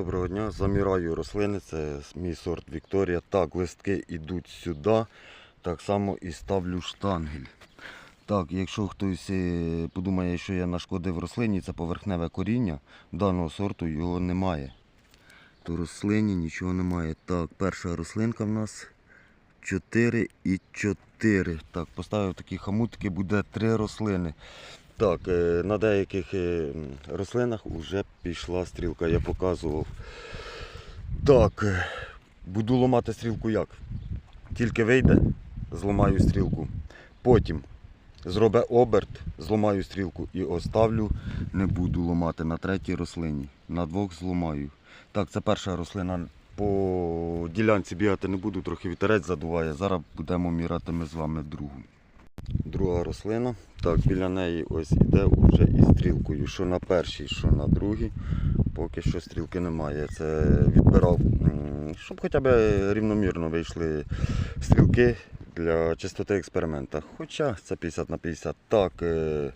доброго дня. Заміраю рослини, це мій сорт Вікторія. Так, листки йдуть сюди. Так само і ставлю штангель. Так, якщо хтось е, подумає, що я нашкодив рослині, це поверхневе коріння, даного сорту його немає. То рослині нічого немає. Так, перша рослинка в нас 4 і 4. Так, поставив такі хамутки, буде 3 рослини. Так, е, на деяких е, рослинах вже пішла стрілка, я показував. Так, е, буду ламати стрілку як? Тільки вийде, зламаю стрілку. Потім зробе оберт, зламаю стрілку і оставлю, не буду ламати на третій рослині. На двох зламаю. Так, це перша рослина. По ділянці бігати не буду, трохи вітерець задуває. Зараз будемо міряти ми з вами другу. Друга рослина. Так, біля неї ось іде вже із стрілкою. Що на першій, що на другій. Поки що стрілки немає. Це відбирав, щоб хоча б рівномірно вийшли стрілки для чистоти експеримента. Хоча це 50 на 50. Так, е,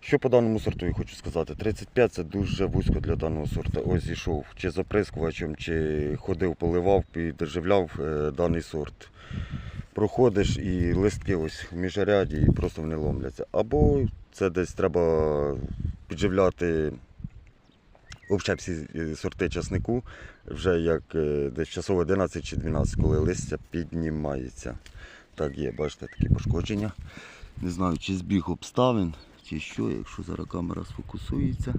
що по даному сорту я хочу сказати? 35 це дуже вузько для даного сорту. Ось зійшов чи з оприскувачем, чи ходив, поливав, підживляв е, даний сорт проходиш і листки ось в міжряді і просто вони ломляться. Або це десь треба підживляти е, сорти часнику, вже як е, десь часово 11 чи 12, коли листя піднімається. Так є, бачите, такі пошкодження. Не знаю, чи збіг обставин, чи що, якщо зараз камера сфокусується.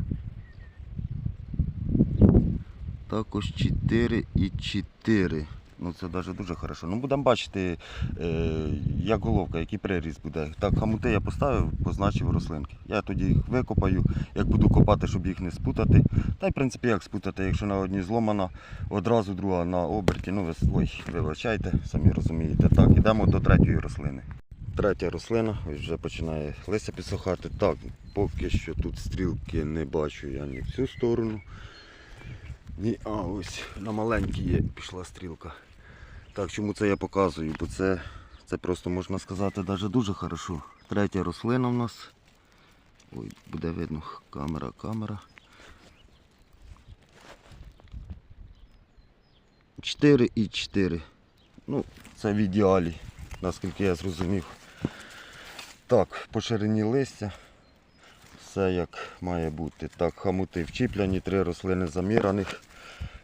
Також 4 і 4. Ну це навіть дуже хорошо. Ну будемо бачити, е, як головка, який приріз буде. Так, хамути я поставив, позначив рослинки. Я тоді їх викопаю, як буду копати, щоб їх не спутати. Та й в принципі як спутати, якщо на одній зломана, одразу друга на оберті. Ну ви ой, вибачайте, самі розумієте. Так, йдемо до третьої рослини. Третя рослина вже починає листя підсохати. Так, поки що тут стрілки не бачу я ні в цю сторону. Ні, а ось на маленькій є пішла стрілка. Так, чому це я показую? Бо це, це просто можна сказати навіть дуже хорошо. Третя рослина в нас. Ой, буде видно камера, камера. 4 і 4. Ну, це в ідеалі, наскільки я зрозумів. Так, по ширині листя. Все як має бути. Так, хамути вчіпляні, три рослини заміраних.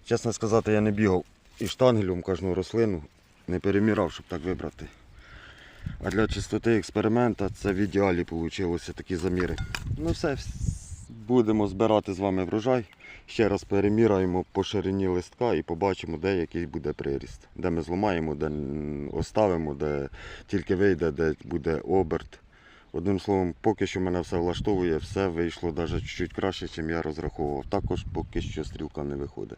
Чесно сказати, я не бігав і штангелем кожну рослину, не перемірав, щоб так вибрати. А для чистоти експеримента це в ідеалі вийшло такі заміри. Ну все, будемо збирати з вами врожай. Ще раз переміряємо по ширині листка і побачимо, де який буде приріст. Де ми зламаємо, де оставимо, де тільки вийде, де буде оберт. Одним словом, поки що мене все влаштовує, все вийшло навіть чуть краще, ніж я розраховував. Також поки що стрілка не виходить.